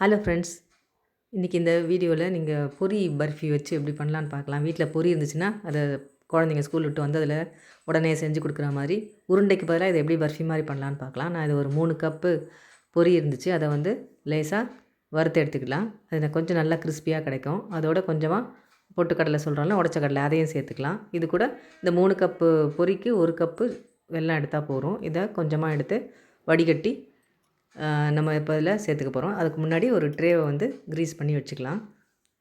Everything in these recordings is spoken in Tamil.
ஹலோ ஃப்ரெண்ட்ஸ் இன்றைக்கி இந்த வீடியோவில் நீங்கள் பொரி பர்ஃபி வச்சு எப்படி பண்ணலான்னு பார்க்கலாம். வீட்டில் பொரி இருந்துச்சுன்னா அதை குழந்தைங்க ஸ்கூல் விட்டு வந்து அதில் உடனே செஞ்சு கொடுக்குற மாதிரி உருண்டைக்கு பதிலாக இதை எப்படி பர்ஃபி மாதிரி பண்ணலான்னு பார்க்கலாம். நான் இது ஒரு மூணு கப்பு பொரி இருந்துச்சு. அதை வந்து லேசாக வறுத்து எடுத்துக்கலாம். அது கொஞ்சம் நல்லா கிறிஸ்பியாக கிடைக்கும். அதோட கொஞ்சமாக பொட்டுக்கடலை சொல்கிறாங்களா உடச்ச கடலை அதையும் சேர்த்துக்கலாம். இது கூட இந்த மூணு கப்பு பொரிக்கு ஒரு கப்பு வெள்ளம் எடுத்தால் போதும். இதை கொஞ்சமாக எடுத்து வடிகட்டி நம்ம இப்போ இதில் சேர்த்துக்க போகிறோம் அதுக்கு முன்னாடி ஒரு ட்ரேவை வந்து க்ரீஸ் பண்ணி வச்சுக்கலாம்.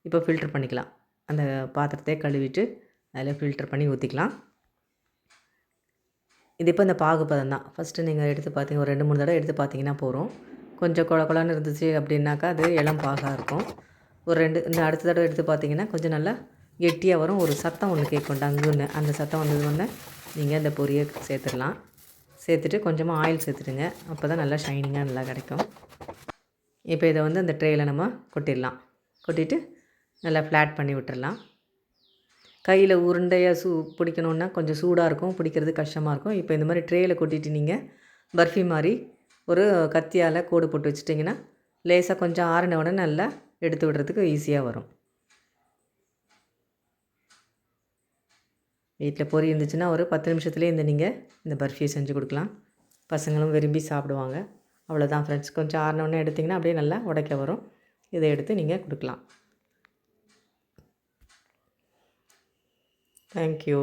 இப்போ ஃபில்டர் பண்ணிக்கலாம். அந்த பாத்திரத்தை கழுவிட்டு அதில் ஃபில்டர் பண்ணி ஊற்றிக்கலாம் இது இப்போ இந்த பாகுப்பதம் தான். ஃபஸ்ட்டு நீங்கள் எடுத்து பார்த்தீங்க ஒரு ரெண்டு மூணு தடவை எடுத்து பார்த்தீங்கன்னா போகிறோம் கொஞ்சம் குழ குழன்னு இருந்துச்சு அப்படின்னாக்கா அது இளம் பாகாக இருக்கும். ஒரு ரெண்டு இந்த அடுத்த தடவை எடுத்து பார்த்தீங்கன்னா கொஞ்சம் நல்லா கெட்டியாக வரும். ஒரு சத்தம் ஒன்று கேட்கும் டங்குன்னு. அந்த சத்தம் வந்தது வந்து நீங்கள் இந்த பொரியை சேர்த்துடலாம். சேர்த்துட்டு கொஞ்சமாக ஆயில் சேர்த்துடுங்க. அப்போ தான் நல்லா ஷைனிங்காக நல்லா கிடைக்கும். இப்போ இதை வந்து அந்த ட்ரேயில் நம்ம கொட்டிடலாம். கொட்டிட்டு நல்லா ஃப்ளாட் பண்ணி விட்டுடலாம் கையில் உருண்டையாக சூ பிடிக்கணுன்னா கொஞ்சம் சூடாக இருக்கும் பிடிக்கிறது கஷ்டமாக இருக்கும். இப்போ இந்த மாதிரி ட்ரேயில் கொட்டிட்டு நீங்கள் பர்ஃபி மாதிரி ஒரு கத்தியால் கோடு போட்டு வச்சிட்டிங்கன்னா லேசாக கொஞ்சம் ஆறின உடனே நல்லா எடுத்து விடுறதுக்கு ஈஸியாக வரும். வீட்டில் பொரி இருந்துச்சுன்னா ஒரு பத்து நிமிஷத்துலேயே இந்த நீங்கள் இந்த பர்ஃபியை செஞ்சு கொடுக்கலாம். பசங்களும் விரும்பி சாப்பிடுவாங்க. அவ்வளோதான் ஃப்ரெண்ட்ஸ் கொஞ்சம் ஆறினோடனே எடுத்திங்கன்னா அப்படியே நல்லா உடைக்க வரும். இதை எடுத்து நீங்கள் கொடுக்கலாம். தேங்க்யூ